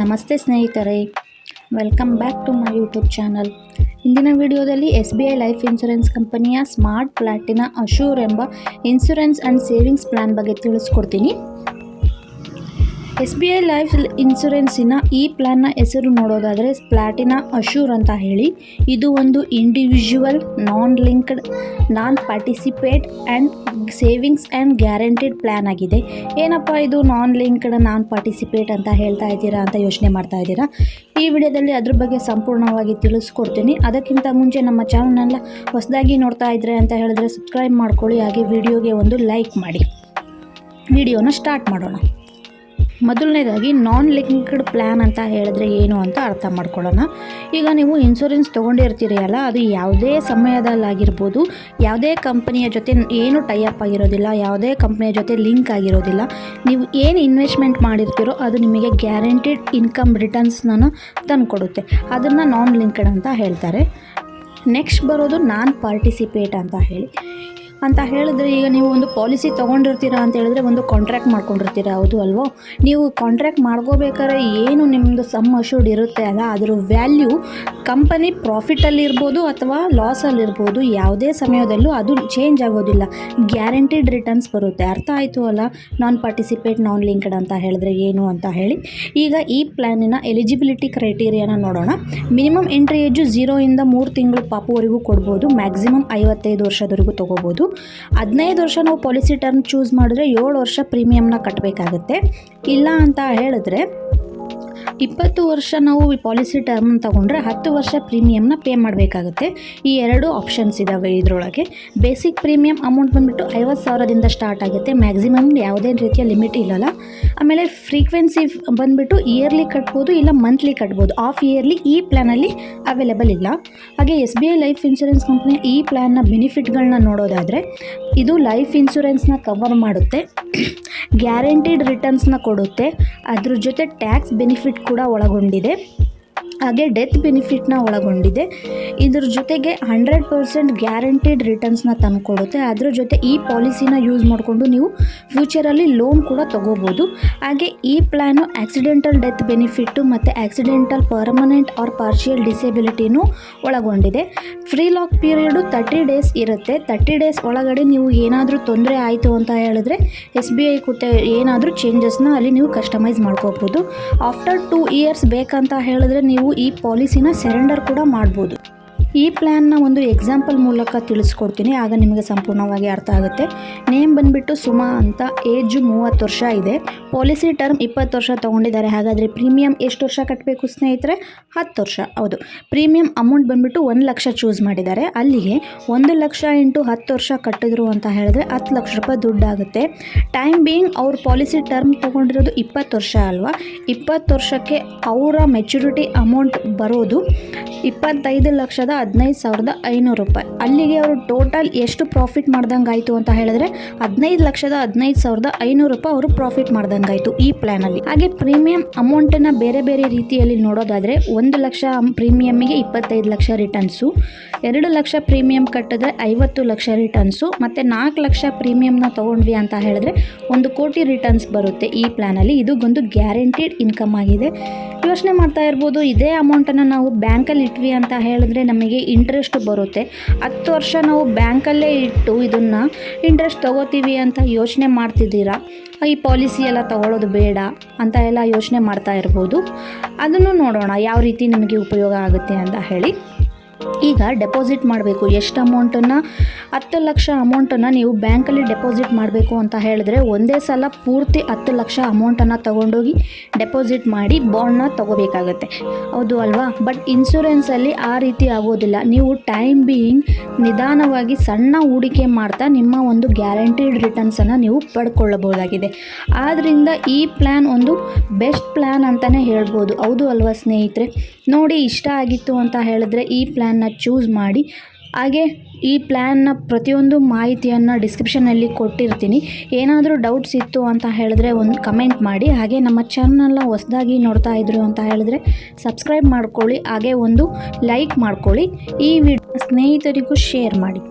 ನಮಸ್ತೆ ಸ್ನೇಹಿತರೆ welcome back to my YouTube channel ಇಂದಿನ ವಿಡಿಯೋದಲ್ಲಿ S B I life insurance ಕಂಪನಿಯ ಸ್ಮಾರ್ಟ್ ಪ್ಲಾಟಿನ ಅಶೂರ್ ಎಂಬ ಇನ್ಶೂರೆನ್ಸ್ ಆ್ಯಂಡ್ ಸೇವಿಂಗ್ಸ್ ಪ್ಲ್ಯಾನ್ ಬಗ್ಗೆ ತಿಳಿಸ್ಕೊಡ್ತೀನಿ. ಎಸ್ ಬಿ ಐ ಲೈಫ್ ಇನ್ಶೂರೆನ್ಸಿನ ಈ ಪ್ಲ್ಯಾನ್ನ ಹೆಸರು ನೋಡೋದಾದರೆ ಪ್ಲಾಟಿನಾ ಅಶೂರ್ ಅಂತ ಹೇಳಿ. ಇದು ಒಂದು individual non linked non participate and savings and guaranteed plan ಆಗಿದೆ. ಏನಪ್ಪ ಇದು ನಾನ್ ಲಿಂಕ್ಡ್ ನಾನ್ ಪಾರ್ಟಿಸಿಪೇಟ್ ಅಂತ ಹೇಳ್ತಾ ಇದ್ದೀರಾ ಅಂತ ಯೋಚನೆ ಮಾಡ್ತಾ ಇದ್ದೀರಾ? ಈ ವಿಡಿಯೋದಲ್ಲಿ ಅದ್ರ ಬಗ್ಗೆ ಸಂಪೂರ್ಣವಾಗಿ ತಿಳಿಸ್ಕೊಡ್ತೀನಿ. ಅದಕ್ಕಿಂತ ಮುಂಚೆ ನಮ್ಮ ಚಾನಲ್ನೆಲ್ಲ ಹೊಸದಾಗಿ ನೋಡ್ತಾ ಇದ್ರೆ ಅಂತ ಹೇಳಿದ್ರೆ ಸಬ್ಸ್ಕ್ರೈಬ್ ಮಾಡ್ಕೊಳ್ಳಿ, ಹಾಗೆ ವಿಡಿಯೋಗೆ ಒಂದು ಲೈಕ್ ಮಾಡಿ. ವಿಡಿಯೋನ ಸ್ಟಾರ್ಟ್ ಮಾಡೋಣ. ಮೊದಲನೇದಾಗಿ ನಾನ್ ಲಿಂಕ್ಡ್ ಪ್ಲ್ಯಾನ್ ಅಂತ ಹೇಳಿದ್ರೆ ಏನು ಅಂತ ಅರ್ಥ ಮಾಡ್ಕೊಳ್ಳೋಣ. ಈಗ ನೀವು ಇನ್ಶೂರೆನ್ಸ್ ತೊಗೊಂಡಿರ್ತೀರಿ ಅಲ್ಲ ಅದು ಯಾವುದೇ ಸಮಯದಲ್ಲಾಗಿರ್ಬೋದು, ಯಾವುದೇ ಕಂಪನಿಯ ಜೊತೆ ಏನು ಟೈಅಪ್ ಆಗಿರೋದಿಲ್ಲ, ಯಾವುದೇ ಕಂಪ್ನಿಯ ಜೊತೆ ಲಿಂಕ್ ಆಗಿರೋದಿಲ್ಲ, ನೀವು ಏನು ಇನ್ವೆಸ್ಟ್ಮೆಂಟ್ ಮಾಡಿರ್ತೀರೋ ಅದು ನಿಮಗೆ ಗ್ಯಾರಂಟಿಡ್ ಇನ್ಕಮ್ ರಿಟರ್ನ್ಸ್ನ ತಂದುಕೊಡುತ್ತೆ. ಅದನ್ನು ನಾನ್ ಲಿಂಕ್ಡ್ ಅಂತ ಹೇಳ್ತಾರೆ. ನೆಕ್ಸ್ಟ್ ಬರೋದು ನಾನ್ ಪಾರ್ಟಿಸಿಪೇಟ್ ಅಂತ ಹೇಳಿ. ಅಂತ ಹೇಳಿದ್ರೆ ಈಗ ನೀವು ಒಂದು ಪಾಲಿಸಿ ತೊಗೊಂಡಿರ್ತೀರಾ ಅಂತ ಹೇಳಿದ್ರೆ ಒಂದು ಕಾಂಟ್ರ್ಯಾಕ್ಟ್ ಮಾಡ್ಕೊಂಡಿರ್ತೀರಾ, ಹೌದು ಅಲ್ವೋ? ನೀವು ಕಾಂಟ್ರ್ಯಾಕ್ಟ್ ಮಾಡ್ಕೋಬೇಕಾದ್ರೆ ಏನು ನಿಮ್ಮದು ಸಮ್ ಅಶೂರ್ಡ್ ಇರುತ್ತೆ ಅಲ್ಲ? ಅದರ ವ್ಯಾಲ್ಯೂ ಕಂಪನಿ ಪ್ರಾಫಿಟಲ್ಲಿ ಇರ್ಬೋದು ಅಥವಾ ಲಾಸಲ್ಲಿ ಇರ್ಬೋದು, ಯಾವುದೇ ಸಮಯದಲ್ಲೂ ಅದು ಚೇಂಜ್ ಆಗೋದಿಲ್ಲ. ಗ್ಯಾರಂಟಿಡ್ ರಿಟರ್ನ್ಸ್ ಬರುತ್ತೆ. ಅರ್ಥ ಆಯಿತು ಅಲ್ಲ? ನಾನ್ ಪಾರ್ಟಿಸಿಪೇಟ್ ನಾನ್ ಲಿಂಕ್ಡ್ ಅಂತ ಹೇಳಿದ್ರೆ ಏನು ಅಂತ ಹೇಳಿ. ಈಗ ಈ ಪ್ಲ್ಯಾನಿನ ಎಲಿಜಿಬಿಲಿಟಿ ಕ್ರೈಟೀರಿಯಾನ ನೋಡೋಣ. ಮಿನಿಮಮ್ ಎಂಟ್ರಿ ಏಜು ಝೀರೋಯಿಂದ ಮೂರು ತಿಂಗಳು ಪಾಪುವರೆಗೂ ಕೊಡ್ಬೋದು. ಮ್ಯಾಕ್ಸಿಮಮ್ ಐವತ್ತೈದು ವರ್ಷದವರೆಗೂ ತೊಗೋಬೋದು. ಹದಿನೈದು ವರ್ಷ ನಾವು ಪಾಲಿಸಿ ಟರ್ಮ್ ಚೂಸ್ ಮಾಡಿದ್ರೆ ಏಳು ವರ್ಷ ಪ್ರೀಮಿಯಮ್ನ ಕಟ್ಟಬೇಕಾಗತ್ತೆ ಇಲ್ಲ ಅಂತ ಹೇಳಿದ್ರೆ ಇಪ್ಪತ್ತು ವರ್ಷ ನಾವು ಪಾಲಿಸಿ ಟರ್ಮ್ ತಗೊಂಡ್ರೆ ಹತ್ತು ವರ್ಷ ಪ್ರೀಮಿಯಮ್ನ ಪೇ ಮಾಡಬೇಕಾಗುತ್ತೆ. ಈ ಎರಡು ಆಪ್ಷನ್ಸ್ ಇದ್ದಾವೆ ಇದರೊಳಗೆ. ಬೇಸಿಕ್ ಪ್ರೀಮಿಯಂ ಅಮೌಂಟ್ ಬಂದುಬಿಟ್ಟು ಐವತ್ತು ಸಾವಿರದಿಂದ ಸ್ಟಾರ್ಟ್ ಆಗುತ್ತೆ. ಮ್ಯಾಕ್ಸಿಮಮ್ ಯಾವುದೇ ರೀತಿಯ ಲಿಮಿಟ್ ಇಲ್ಲಲ್ಲ. ಆಮೇಲೆ ಫ್ರೀಕ್ವೆನ್ಸಿ ಬಂದುಬಿಟ್ಟು ಇಯರ್ಲಿ ಕಟ್ಬೋದು ಇಲ್ಲ ಮಂತ್ಲಿ ಕಟ್ಬೋದು. ಆಫ್ ಇಯರ್ಲಿ ಈ ಪ್ಲ್ಯಾನಲ್ಲಿ ಅವೈಲೇಬಲ್ ಇಲ್ಲ. ಹಾಗೆ S B I life insurance ಕಂಪ್ನಿಯ ಈ ಪ್ಲ್ಯಾನ್ನ ಬೆನಿಫಿಟ್ಗಳನ್ನ ನೋಡೋದಾದರೆ ಇದು ಲೈಫ್ ಇನ್ಶೂರೆನ್ಸ್ನ ಕವರ್ ಮಾಡುತ್ತೆ. ಗ್ಯಾರಂಟಿಡ್ ರಿಟರ್ನ್ಸ್ನ ಕೊಡುತ್ತೆ. ಅದ್ರ ಜೊತೆ ಟ್ಯಾಕ್ಸ್ ಬೆನಿಫಿಟ್ ಕೂಡ ಒಳಗೊಂಡಿದೆ. ಹಾಗೆ ಡೆತ್ ಬೆನಿಫಿಟ್ನ ಒಳಗೊಂಡಿದೆ. ಇದ್ರ ಜೊತೆಗೆ ಹಂಡ್ರೆಡ್ ಪರ್ಸೆಂಟ್ ಗ್ಯಾರಂಟಿಡ್ ರಿಟರ್ನ್ಸ್ನ ತಂದುಕೊಡುತ್ತೆ ಅದ್ರ ಜೊತೆ ಈ ಪಾಲಿಸಿನ ಯೂಸ್ ಮಾಡಿಕೊಂಡು ನೀವು ಫ್ಯೂಚರಲ್ಲಿ ಲೋನ್ ಕೂಡ ತೊಗೋಬೋದು. ಹಾಗೆ ಈ ಪ್ಲ್ಯಾನು ಆಕ್ಸಿಡೆಂಟಲ್ ಡೆತ್ ಬೆನಿಫಿಟ್ಟು ಮತ್ತು ಆಕ್ಸಿಡೆಂಟಲ್ ಪರ್ಮನೆಂಟ್ ಆರ್ ಪಾರ್ಷಿಯಲ್ ಡಿಸೆಬಿಲಿಟಿನೂ ಒಳಗೊಂಡಿದೆ. Free lock period thirty days ಇರುತ್ತೆ. ತರ್ಟಿ ಡೇಸ್ ಒಳಗಡೆ ನೀವು ಏನಾದರೂ ತೊಂದರೆ ಆಯಿತು ಅಂತ ಹೇಳಿದ್ರೆ ಎಸ್ ಬಿ ಐ ಕೂತೆ ಏನಾದರೂ ಚೇಂಜಸ್ನ ಅಲ್ಲಿ ನೀವು ಕಸ್ಟಮೈಸ್ ಮಾಡ್ಕೋಬೋದು. ಆಫ್ಟರ್ ಟೂ ಇಯರ್ಸ್ ಬೇಕಂತ ಹೇಳಿದ್ರೆ ನೀವು ಈ ಪಾಲಿಸಿನ ಸೆರೆಂಡರ್ ಕೂಡ ಮಾಡ್ಬೋದು. ಈ ಪ್ಲ್ಯಾನ್ನ ಒಂದು ಎಕ್ಸಾಂಪಲ್ ಮೂಲಕ ತಿಳಿಸ್ಕೊಡ್ತೀನಿ. ಆಗ ನಿಮಗೆ ಸಂಪೂರ್ಣವಾಗಿ ಅರ್ಥ ಆಗುತ್ತೆ. ನೇಮ್ ಬಂದುಬಿಟ್ಟು ಸುಮಾ ಅಂತ ಏಜು ಮೂವತ್ತು ವರ್ಷ ಇದೆ. ಪಾಲಿಸಿ ಟರ್ಮ್ ಇಪ್ಪತ್ತು ವರ್ಷ ತೊಗೊಂಡಿದ್ದಾರೆ. ಹಾಗಾದರೆ ಪ್ರೀಮಿಯಂ ಎಷ್ಟು ವರ್ಷ ಕಟ್ಟಬೇಕು ಸ್ನೇಹಿತರೆ? ಹತ್ತು ವರ್ಷ. ಹೌದು. ಪ್ರೀಮಿಯಂ ಅಮೌಂಟ್ ಬಂದುಬಿಟ್ಟು ಒಂದು ಲಕ್ಷ ಚೂಸ್ ಮಾಡಿದ್ದಾರೆ. ಅಲ್ಲಿಗೆ ಒಂದು ಲಕ್ಷ ಇಂಟು ಹತ್ತು ವರ್ಷ ಕಟ್ಟಿದ್ರು ಅಂತ ಹೇಳಿದ್ರೆ ಹತ್ತು ಲಕ್ಷ ರೂಪಾಯಿ ದುಡ್ಡಾಗುತ್ತೆ. ಟೈಮ್ ಬೀಯಿಂಗ್ ಅವ್ರ ಪಾಲಿಸಿ ಟರ್ಮ್ ತೊಗೊಂಡಿರೋದು ಇಪ್ಪತ್ತು ವರ್ಷ ಅಲ್ವಾ? ಇಪ್ಪತ್ತು ವರ್ಷಕ್ಕೆ ಅವರ ಮೆಚುರಿಟಿ ಅಮೌಂಟ್ ಬರೋದು ಇಪ್ಪತ್ತೈದು ಲಕ್ಷದ ಹದಿನೈದು ಸಾವಿರದ ಐನೂರು ರೂಪಾಯಿ. ಅಲ್ಲಿಗೆ ಅವರು ಟೋಟಲ್ ಎಷ್ಟು ಪ್ರಾಫಿಟ್ ಮಾಡ್ದಂಗೆ ಆಯಿತು ಅಂತ ಹೇಳಿದ್ರೆ ಹದಿನೈದು ಲಕ್ಷದ ಹದಿನೈದು ಸಾವಿರದ ಐನೂರು ರೂಪಾಯಿ ಅವರು ಪ್ರಾಫಿಟ್ ಮಾಡ್ದಂಗೆ ಆಯಿತು ಈ ಪ್ಲ್ಯಾನಲ್ಲಿ ಹಾಗೆ ಪ್ರೀಮಿಯಂ ಅಮೌಂಟನ್ನು ಬೇರೆ ಬೇರೆ ರೀತಿಯಲ್ಲಿ ನೋಡೋದಾದರೆ ಒಂದು ಲಕ್ಷ ಪ್ರೀಮಿಯಮ್ಮಿಗೆ ಇಪ್ಪತ್ತೈದು ಲಕ್ಷ ರಿಟರ್ನ್ಸು ಎರಡು ಲಕ್ಷ ಪ್ರೀಮಿಯಂ ಕಟ್ಟಿದ್ರೆ ಐವತ್ತು ಲಕ್ಷ ರಿಟರ್ನ್ಸು ಮತ್ತು ನಾಲ್ಕು ಲಕ್ಷ ಪ್ರೀಮಿಯಂನ ತೊಗೊಂಡ್ವಿ ಅಂತ ಹೇಳಿದ್ರೆ ಒಂದು ಕೋಟಿ ರಿಟರ್ನ್ಸ್ ಬರುತ್ತೆ ಈ ಪ್ಲ್ಯಾನಲ್ಲಿ ಇದು ಒಂದು ಗ್ಯಾರಂಟಿಡ್ ಇನ್ಕಮ್ ಆಗಿದೆ. ಯೋಚನೆ ಮಾಡ್ತಾ ಇರ್ಬೋದು, ಇದೇ ಅಮೌಂಟನ್ನು ನಾವು ಬ್ಯಾಂಕಲ್ಲಿ ಇಟ್ವಿ ಅಂತ ಹೇಳಿದ್ರೆ ನಮಗೆ ಇಂಟ್ರೆಸ್ಟ್ ಬರುತ್ತೆ. ಹತ್ತು ವರ್ಷ ನಾವು ಬ್ಯಾಂಕಲ್ಲೇ ಇಟ್ಟು ಇದನ್ನು ಇಂಟ್ರೆಸ್ಟ್ ತೊಗೋತೀವಿ ಅಂತ ಯೋಚನೆ ಮಾಡ್ತಿದ್ದೀರಾ? ಈ ಪಾಲಿಸಿ ಎಲ್ಲ ತಗೊಳ್ಳೋದು ಬೇಡ ಅಂತ ಎಲ್ಲ ಯೋಚನೆ ಮಾಡ್ತಾ ಇರ್ಬೋದು. ಅದನ್ನು ನೋಡೋಣ, ಯಾವ ರೀತಿ ನಿಮಗೆ ಉಪಯೋಗ ಆಗುತ್ತೆ ಅಂತ ಹೇಳಿ. ಈಗ ಡೆಪಾಸಿಟ್ ಮಾಡಬೇಕು. ಎಷ್ಟು ಅಮೌಂಟನ್ನು? ಹತ್ತು ಲಕ್ಷ ಅಮೌಂಟನ್ನು ನೀವು ಬ್ಯಾಂಕಲ್ಲಿ ಡೆಪಾಸಿಟ್ ಮಾಡಬೇಕು ಅಂತ ಹೇಳಿದ್ರೆ ಒಂದೇ ಸಲ ಪೂರ್ತಿ ಹತ್ತು ಲಕ್ಷ ಅಮೌಂಟನ್ನು ತೊಗೊಂಡೋಗಿ ಡೆಪಾಸಿಟ್ ಮಾಡಿ ಬಾಂಡ್ನ ತೊಗೋಬೇಕಾಗತ್ತೆ. ಹೌದು ಅಲ್ವಾ? ಬಟ್ ಇನ್ಸೂರೆನ್ಸಲ್ಲಿ ಆ ರೀತಿ ಆಗೋದಿಲ್ಲ. ನೀವು ಟೈಮ್ ಬೀಯಿಂಗ್ ನಿಧಾನವಾಗಿ ಸಣ್ಣ ಹೂಡಿಕೆ ಮಾಡ್ತಾ ನಿಮ್ಮ ಒಂದು ಗ್ಯಾರಂಟಿಡ್ ರಿಟರ್ನ್ಸನ್ನು ನೀವು ಪಡ್ಕೊಳ್ಳಬಹುದಾಗಿದೆ. ಆದ್ದರಿಂದ ಈ ಪ್ಲ್ಯಾನ್ ಒಂದು ಬೆಸ್ಟ್ ಪ್ಲ್ಯಾನ್ ಅಂತಲೇ ಹೇಳ್ಬೋದು. ಹೌದು ಅಲ್ವಾ ಸ್ನೇಹಿತರೆ? ನೋಡಿ, ಇಷ್ಟ ಆಗಿತ್ತು ಅಂತ ಹೇಳಿದ್ರೆ ಈ ಪ್ಲ್ಯಾನ್ನ ಚೂಸ್ ಮಾಡಿ, ಹಾಗೆ ಈ ಪ್ಲ್ಯಾನ್ನ ಪ್ರತಿಯೊಂದು ಮಾಹಿತಿಯನ್ನು ಡಿಸ್ಕ್ರಿಪ್ಷನಲ್ಲಿ ಕೊಟ್ಟಿರ್ತೀನಿ. ಏನಾದರೂ ಡೌಟ್ಸ್ ಇತ್ತು ಅಂತ ಹೇಳಿದ್ರೆ ಒಂದು ಕಮೆಂಟ್ ಮಾಡಿ. ಹಾಗೆ ನಮ್ಮ ಚಾನಲ್ನ ಹೊಸದಾಗಿ ನೋಡ್ತಾ ಇದ್ರು ಅಂತ ಹೇಳಿದ್ರೆ ಸಬ್ಸ್ಕ್ರೈಬ್ ಮಾಡ್ಕೊಳ್ಳಿ, ಹಾಗೆ ಒಂದು ಲೈಕ್ ಮಾಡ್ಕೊಳ್ಳಿ. ಈ ವಿಡಿಯೋ ಸ್ನೇಹಿತರಿಗೂ ಶೇರ್ ಮಾಡಿ.